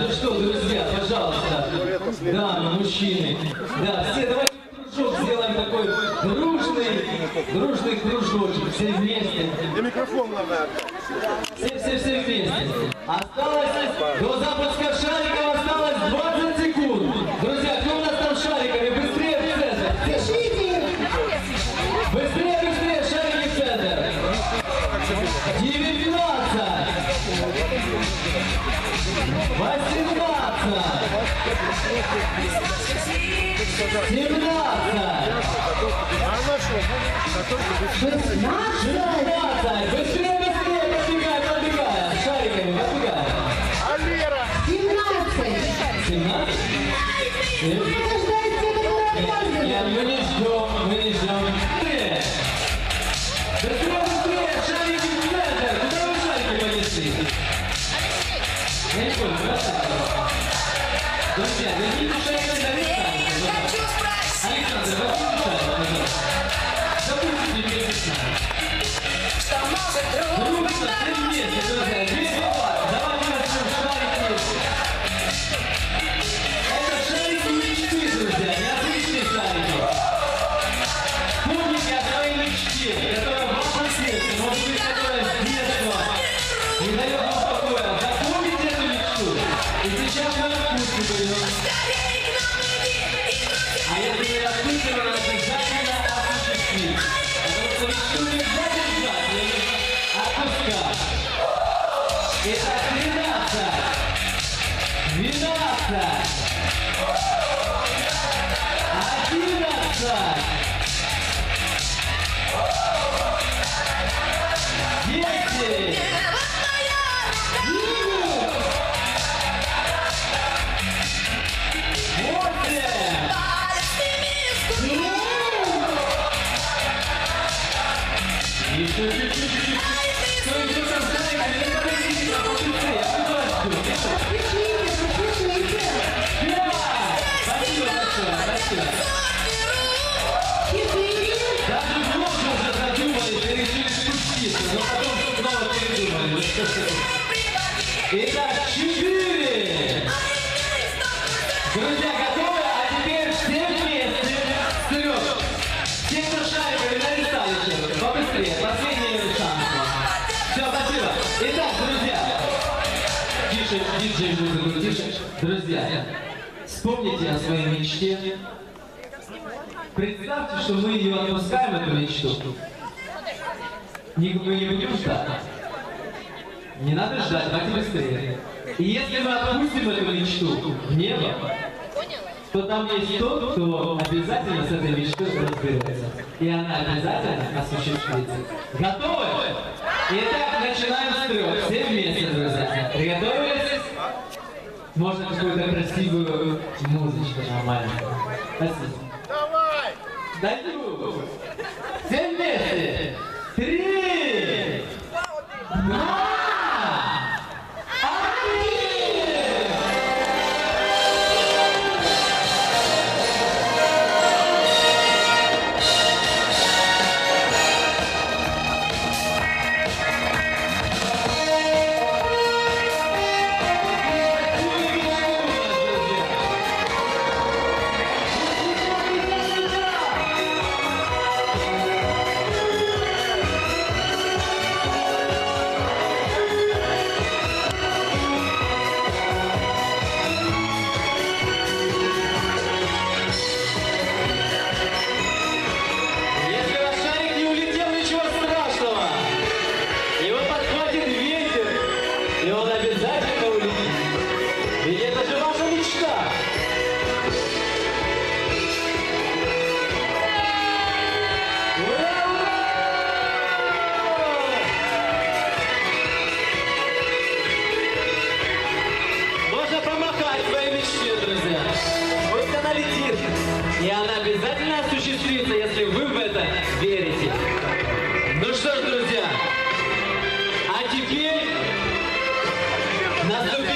ну что, друзья, пожалуйста, дамы, мужчины, да, все давайте кружок сделаем такой дружный, дружный кружочек, все вместе. И микрофон надо. Все, все, все вместе. Осталось, до запуска шариков 19. 18. 17. А на что? Шестнадцать! Быстрее, быстрее, подбегай, подбегай! Шариками, подбегай! А Лера? Семнадцать? Нет, мы не ждем, мы Я не понял, красавчик. Друзья, верните шарики за Александр, возьмите шарик, пожалуйста. Запустите вместе с нами. Дружно, все вместе, друзья. Две слова. Давайте начнем шарики. Это шарики мечты, друзья, необычные шарики. Помните о своей мечте, которая в вашем сердце, может быть, которая с детства не дает вам покоя. Запомните эту мечту. И сейчас мы отпустим ее. А если вы отпустим, она обязательно осуществит. Потому что мечту нельзя держать, ее нужно отпускать. Итак, 13, 12, 11, Итак, четыре! Тише, диджей музыку, тише. Друзья, вспомните о своей мечте. Представьте, что мы ее отпускаем, эту мечту. Мы не будем ждать. Не надо ждать, давайте быстрее. И если мы отпустим эту мечту в небо, то там есть тот, кто обязательно с этой мечтой разберется. И она обязательно осуществится. Готовы? Итак, начинаем с трех. Все вместе, друзья. Приготовились? Можно какую-то красивую музычку нормальную. Спасибо. Давай! Даю. Все вместе. Три. Два. Ведь это же ваша мечта! И она обязательно осуществится, если вы в это верите. Ну что друзья, а теперь наступит...